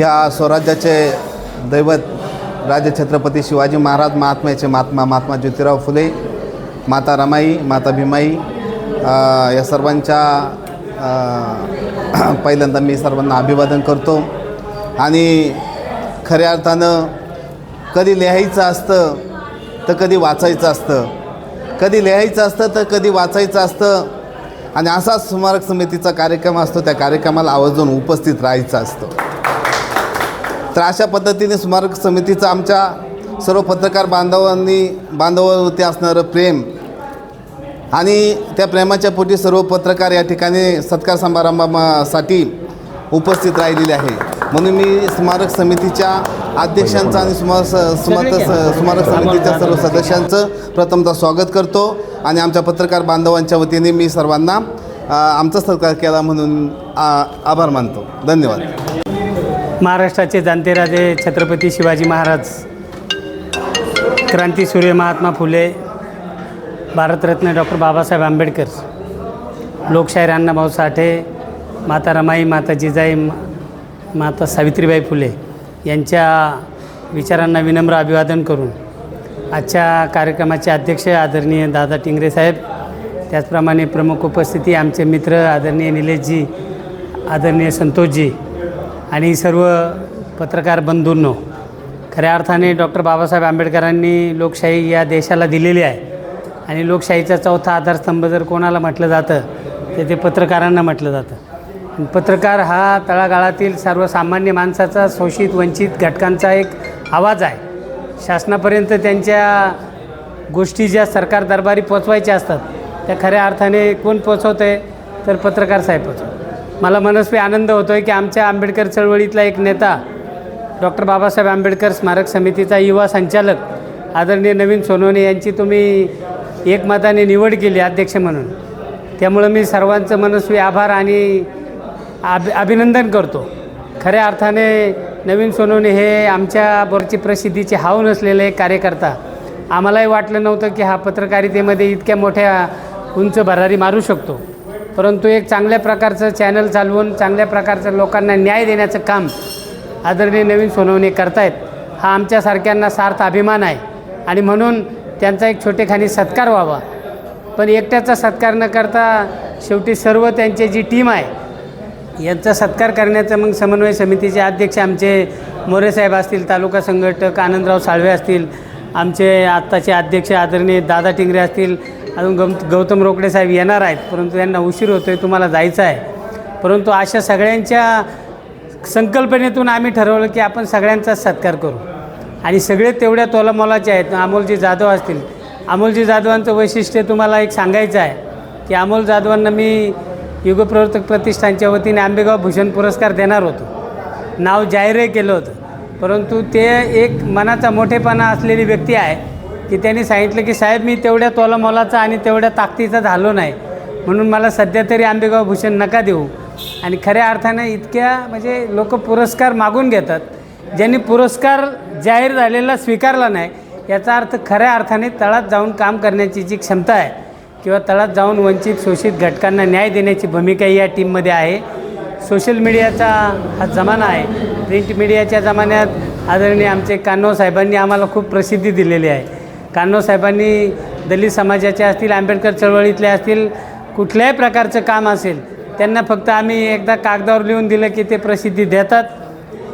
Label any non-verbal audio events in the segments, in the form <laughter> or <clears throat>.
ह्या स्वराज्याचे दैवत राजे छत्रपती शिवाजी महाराज महात्म्याचे महात्मा महात्मा ज्योतिराव फुले माता रमाई माता भीमाई या सर्वांच्या <clears throat> पहिल्यांदा मी सर्वांना अभिवादन करतो. आणि खऱ्या अर्थानं कधी लिहायचं असतं तर कधी वाचायचं असतं. कधी लिहायचं असतं तर कधी वाचायचं असतं. आणि असाच स्मारक समितीचा कार्यक्रम असतो त्या कार्यक्रमाला आवर्जून उपस्थित राहायचं असतं. तर अशा पद्धतीने स्मारक समितीचं आमच्या सर्व पत्रकार बांधवांनी बांधवांवरती असणारं प्रेम आणि त्या प्रेमाच्या पोटी सर्व पत्रकार या ठिकाणी सत्कार समारंभासाठी उपस्थित राहिलेले आहे. म्हणून मी स्मारक समितीच्या अध्यक्षांचं आणि स्मार स्मारक स्मारक समितीच्या सर्व सदस्यांचं प्रथमतः स्वागत करतो आणि आमच्या पत्रकार बांधवांच्या वतीने मी सर्वांना आमचा सत्कार केला म्हणून आ, आभार मानतो. धन्यवाद. महाराष्ट्राचे जाणते राजे छत्रपती शिवाजी महाराज. क्रांती सूर्य महात्मा फुले भारतरत्न डॉक्टर बाबासाहेब आंबेडकर लोकशाहीर अण्णाभाऊ साठे माता रमाई माता जिजाई माता सावित्रीबाई फुले यांच्या विचारांना विनम्र अभिवादन करून आजच्या कार्यक्रमाचे अध्यक्ष आदरणीय दादा टिंगरे साहेब त्याचप्रमाणे प्रमुख उपस्थिती आमचे मित्र आदरणीय निलेशजी आदरणीय संतोषजी आणि सर्व पत्रकार बंधूंनो खऱ्या अर्थाने डॉक्टर बाबासाहेब आंबेडकरांनी लोकशाही या देशाला दिलेली आहे. आणि लोकशाहीचा चौथा आधारस्तंभ जर कोणाला म्हटलं जातं तर ते पत्रकारांना म्हटलं जातं. पत्रकार हा तळागाळातील सर्वसामान्य माणसाचा शोषित वंचित घटकांचा एक आवाज आहे. शासनापर्यंत त्यांच्या गोष्टी ज्या सरकार दरबारी पोचवायच्या असतात त्या खऱ्या अर्थाने कोण पोचवतं आहे तर पत्रकार साहेब पोचवतो मला मनस्वी आनंद होतो आहे की आमच्या आंबेडकर चळवळीतला एक नेता डॉक्टर बाबासाहेब आंबेडकर स्मारक समितीचा युवा संचालक आदरणीय नवीन सोनवणे यांची तुम्ही एकमताने निवड केली अध्यक्ष म्हणून. त्यामुळं मी सर्वांचं मनस्वी आभार आणि आभ अभिनंदन करतो. खऱ्या अर्थाने नवीन सोनवणे हे आमच्या बरोबरची प्रसिद्धीचे हाव नसलेले एक कार्यकर्ता. आम्हालाही वाटलं नव्हतं की हा पत्रकारितेमध्ये इतक्या मोठ्या उंच भरारी मारू शकतो. परंतु एक चांगल्या प्रकारचं चॅनल चालवून चांगल्या प्रकारचं लोकांना न्याय देण्याचं काम आदरणीय नवीन सोनवणे करतायत. हा आमच्यासारख्यांना सार्थ अभिमान आहे. आणि म्हणून त्यांचा एक छोटेखानी सत्कार व्हावा. पण एकट्याचा सत्कार न करता शेवटी सर्व त्यांची जी टीम आहे यांचा सत्कार करण्याचं मग समन्वय समितीचे अध्यक्ष आमचे मोरेसाहेब असतील तालुका संघटक आनंदराव साळवे असतील आमचे आत्ताचे अध्यक्ष आदरणीय दादा टिंगरे असतील अजून गम गौतम रोकडे साहेब येणार आहेत परंतु त्यांना उशीर होतो आहे तुम्हाला जायचं आहे. परंतु अशा सगळ्यांच्या संकल्पनेतून आम्ही ठरवलं की आपण सगळ्यांचा सत्कार करू. आणि सगळे तेवढ्या तोलामोलाचे आहेत. अमोलजी जाधव असतील. अमोलजी जाधवांचं वैशिष्ट्य तुम्हाला एक सांगायचं आहे की अमोल जाधवांना मी युगप्रवर्तक प्रतिष्ठानच्या वतीने आंबेगाव भूषण पुरस्कार देणार होतो. नाव जाहीरही केलं होतं. परंतु ते एक मनाचा मोठेपणा असलेली व्यक्ती आहे. की त्यांनी सांगितलं की साहेब मी तेवढ्या तोलामोलाचा आणि तेवढ्या ताकदीचा झालो नाही. म्हणून मला सध्या तरी आंबेगाव भूषण नका देऊ. आणि खऱ्या अर्थाने इतक्या म्हणजे लोक पुरस्कार मागून घेतात. ज्यांनी पुरस्कार जाहीर झालेला स्वीकारला नाही याचा अर्थ खऱ्या अर्थाने तळात जाऊन काम करण्याची जी क्षमता आहे किंवा तळात जाऊन वंचित शोषित घटकांना न्याय देण्याची भूमिका या टीममध्ये आहे. सोशल मीडियाचा हा जमाना आहे. प्रिंट मीडियाच्या जमान्यात आदरणीय आमचे कान्हो साहेबांनी आम्हाला खूप प्रसिद्धी दिलेली आहे. कान्हो साहेबांनी दलित समाजाचे असतील आंबेडकर चळवळीतले असतील कुठल्याही प्रकारचं काम असेल त्यांना फक्त आम्ही एकदा कागदावर लिहून दिलं की ते प्रसिद्धी देतात.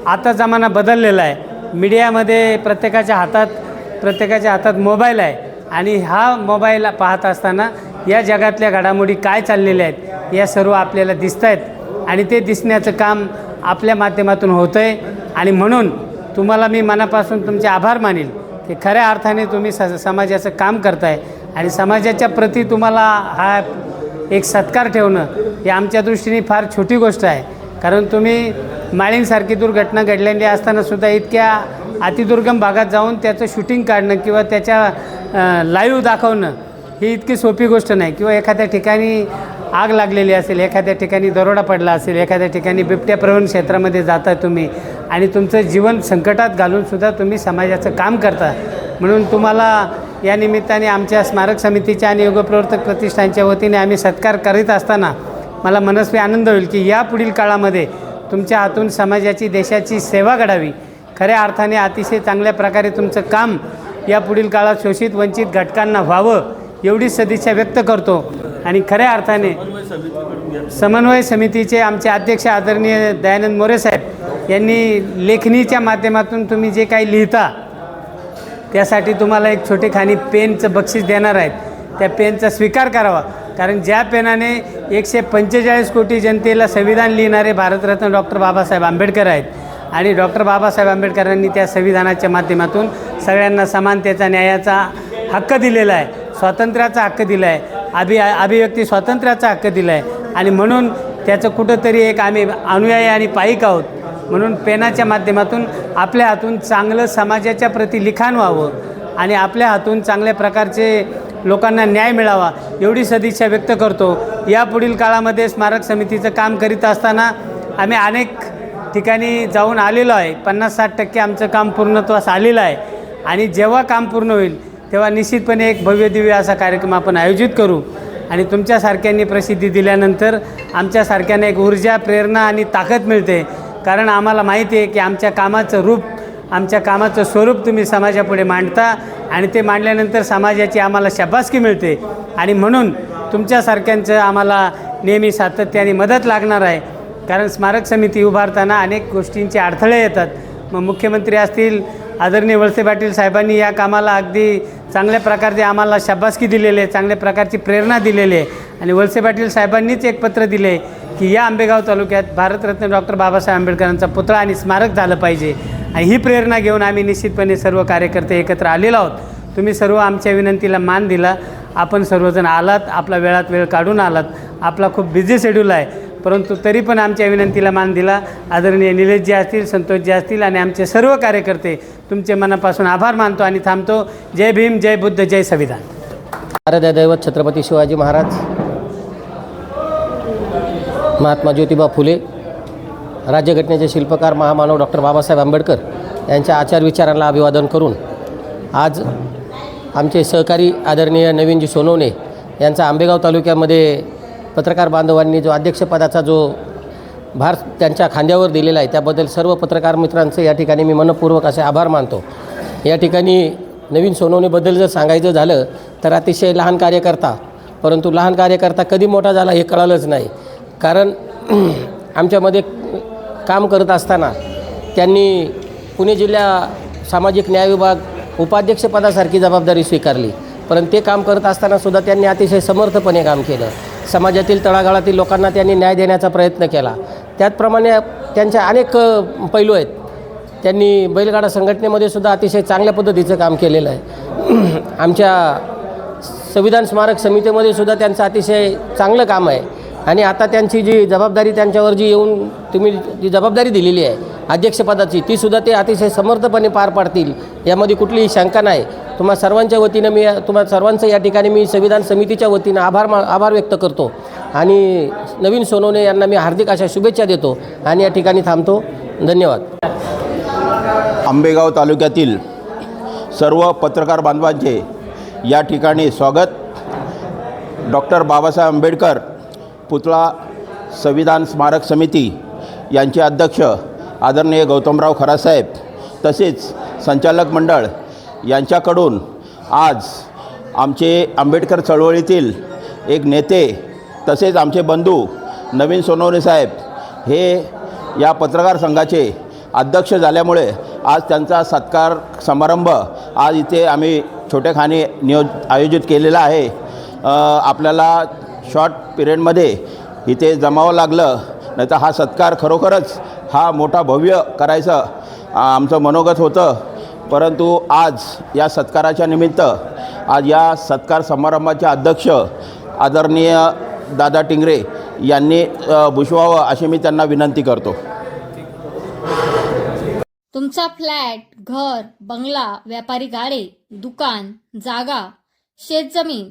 आता जमाना बदललेला आहे. मीडियामध्ये प्रत्येकाच्या हातात प्रत्येकाच्या हातात मोबाईल आहे. आणि हा मोबाईल पाहत असताना या जगातल्या घडामोडी काय चाललेल्या आहेत या सर्व आपल्याला दिसत आहेत आणि ते दिसण्याचं काम आपल्या माध्यमातून होतं आहे आणि म्हणून तुम्हाला मी मनापासून तुमचे आभार मानेल की खऱ्या अर्थाने तुम्ही स समाजाचं काम करताय आणि समाजाच्या प्रती तुम्हाला हा एक सत्कार ठेवणं ही आमच्या दृष्टीने फार छोटी गोष्ट आहे. कारण तुम्ही माळींसारखी दुर्घटना घडलेली असतानासुद्धा इतक्या अतिदुर्गम भागात जाऊन त्याचं शूटिंग काढणं किंवा त्याच्या लाईव्ह दाखवणं ही इतकी सोपी गोष्ट नाही. किंवा एखाद्या ठिकाणी आग लागलेली असेल एखाद्या ठिकाणी दरोडा पडला असेल एखाद्या ठिकाणी बिबट्या प्रवण क्षेत्रामध्ये जाता तुम्ही आणि तुमचं जीवन संकटात घालूनसुद्धा तुम्ही समाजाचं काम करता. म्हणून तुम्हाला या निमित्ताने आमच्या स्मारक समितीच्या आणि योगप्रवर्तक प्रतिष्ठानच्या वतीने आम्ही सत्कार करीत असताना मला मनस्वी आनंद होईल की या पुढील काळामध्ये तुमच्या हातून समाजाची देशाची सेवा घडावी. खऱ्या अर्थाने अतिशय चांगल्या प्रकारे तुमचं काम या पुढील काळात शोषित वंचित घटकांना व्हावं एवढी सदिच्छा व्यक्त करतो. आणि खऱ्या अर्थाने समन्वय समितीचे आमचे अध्यक्ष आदरणीय दयानंद मोरे साहेब यांनी लेखणीच्या माध्यमातून तुम्ही जे काही लिहिता त्यासाठी तुम्हाला एक छोटे खाणी पेनचं बक्षीस देणार आहेत. त्या पेनचा स्वीकार करावा. कारण ज्या पेनाने एकशे पंचेचाळीस कोटी जनतेला संविधान लिहिणारे भारतरत्न डॉक्टर बाबासाहेब आंबेडकर आहेत आणि डॉक्टर बाबासाहेब आंबेडकरांनी त्या संविधानाच्या माध्यमातून सगळ्यांना समानतेचा न्यायाचा हक्क दिलेला आहे स्वातंत्र्याचा हक्क दिला आहे. अभि अभिव्यक्ती स्वातंत्र्याचा हक्क दिला आहे आणि म्हणून त्याचं कुठंतरी एक आम्ही अनुयायी आणि पाईक आहोत. म्हणून पेनाच्या माध्यमातून आपल्या हातून चांगलं समाजाच्या प्रती लिखाण व्हावं आणि आपल्या हातून चांगल्या प्रकारचे लोकांना न्याय मिळावा एवढी सदिच्छा व्यक्त करतो. या पुढील काळामध्ये स्मारक समितीचं काम करीत असताना आम्ही अनेक ठिकाणी जाऊन आलेलो आहे. पन्नास साठ टक्के आमचं काम पूर्णत्वास आलेलं आहे. आणि जेव्हा काम पूर्ण होईल तेव्हा निश्चितपणे एक भव्य दिव्य असा कार्यक्रम आपण आयोजित करू. आणि तुमच्यासारख्यांनी प्रसिद्धी दिल्यानंतर आमच्यासारख्यांना एक ऊर्जा प्रेरणा आणि ताकद मिळते. कारण आम्हाला माहिती आहे की आमच्या कामाचं रूप आमच्या कामाचं स्वरूप तुम्ही समाजापुढे मांडता आणि ते मांडल्यानंतर समाजाची आम्हाला शाबासकी मिळते. आणि म्हणून तुमच्यासारख्यांचं आम्हाला नेहमी सातत्याने मदत लागणार आहे. कारण स्मारक समिती उभारताना अनेक गोष्टींचे अडथळे येतात. मग मुख्यमंत्री असतील आदरणीय वळसे पाटील साहेबांनी या कामाला अगदी चांगल्या प्रकारचे आम्हाला शाबासकी दिलेली आहे चांगल्या प्रकारची प्रेरणा दिलेली आहे. आणि वळसे पाटील साहेबांनीच एक पत्र दिले की या आंबेगाव तालुक्यात भारतरत्न डॉक्टर बाबासाहेब आंबेडकरांचा पुतळा आणि स्मारक झालं पाहिजे. आणि ही प्रेरणा घेऊन आम्ही निश्चितपणे सर्व कार्यकर्ते एकत्र आलेलो आहोत. तुम्ही सर्व आमच्या विनंतीला मान दिला. आपण सर्वजण आलात आपला वेळात वेळ काढून आलात. आपला खूप बिझी शेड्यूल आहे. परंतु तरी पण आमच्या विनंतीला मान दिला. आदरणीय निलेशजी असतील संतोषजी असतील आणि आमचे सर्व कार्यकर्ते तुमचे मनापासून आभार मानतो आणि थांबतो. जय भीम जय बुद्ध जय संविधान. आराध्य दैवत छत्रपती शिवाजी महाराज महात्मा ज्योतिबा फुले राज्यघटनेचे शिल्पकार महामानव डॉक्टर बाबासाहेब आंबेडकर यांच्या आचार विचारांना अभिवादन करून आज आमचे सहकारी आदरणीय नवीनजी सोनवणे यांचा आंबेगाव तालुक्यामध्ये पत्रकार बांधवांनी जो अध्यक्षपदाचा जो भार त्यांच्या खांद्यावर दिलेला आहे त्याबद्दल सर्व पत्रकार मित्रांचे या ठिकाणी मी मनपूर्वक असे आभार मानतो. या ठिकाणी नवीन सोनवणीबद्दल जर सांगायचं झालं तर अतिशय लहान कार्यकर्ता परंतु लहान कार्यकर्ता कधी मोठा झाला हे कळालंच नाही. कारण <clears throat> आमच्यामध्ये काम करत असताना त्यांनी पुणे जिल्हा सामाजिक न्याय विभाग उपाध्यक्षपदासारखी जबाबदारी स्वीकारली. परंतु ते काम करत असताना सुद्धा त्यांनी अतिशय समर्थपणे काम केलं. समाजातील तळागाळातील लोकांना त्यांनी न्याय देण्याचा प्रयत्न केला. त्याचप्रमाणे त्यांच्या अनेक पैलू आहेत. त्यांनी बैलगाडा संघटनेमध्ये सुद्धा अतिशय चांगल्या पद्धतीचं काम केलेलं आहे. <clears throat> आमच्या संविधान स्मारक समितीमध्ये सुद्धा त्यांचं अतिशय चांगलं काम आहे. आणि आता त्यांची जी जबाबदारी त्यांच्यावर जी येऊन तुम्ही जी जबाबदारी दिलेली आहे अध्यक्षपदाची ती सुद्धा ते अतिशय समर्थपणे पार पाडतील. यामध्ये कुठलीही शंका नाही. तुम्हा सर्वांच्या वतीनं मी तुम्हा सर्वांचं या ठिकाणी मी संविधान समितीच्या वतीनं आभार मा आभार व्यक्त करतो. आणि नवीन सोनवणे यांना मी हार्दिक अशा शुभेच्छा देतो आणि या ठिकाणी थांबतो. धन्यवाद. आंबेगाव तालुक्यातील सर्व पत्रकार बांधवांचे या ठिकाणी स्वागत. डॉक्टर बाबासाहेब आंबेडकर पुतळा संविधान स्मारक समिती यांचे अध्यक्ष आदरणीय गौतमराव खरासाहेब तसेच संचालक मंडळ यांच्याकडून आज आमचे आंबेडकर चळवळीतील एक नेते तसेच आमचे बंधू नवीन सोनवणे साहेब हे या पत्रकार संघाचे अध्यक्ष झाल्यामुळे आज त्यांचा सत्कार समारंभ आज इथे आम्ही छोट्याखानी नियोज आयोजित केलेला आहे. आपल्याला शॉर्ट पिरियडमध्ये इथे जमावं लागलं नाही तर हा सत्कार खरोखरच हा मोठा भव्य करायचं आमचं मनोगत होतं. परंतु आज या सत्काराच्या निमित्त आज या सत्कार समारंभाचे अध्यक्ष आदरणीय दादा टिंगरे यांनी भुषवावं भूषवावं अशी मी त्यांना विनंती करतो. तुमचा फ्लॅट घर बंगला व्यापारी गाडे दुकान जागा शेतजमीन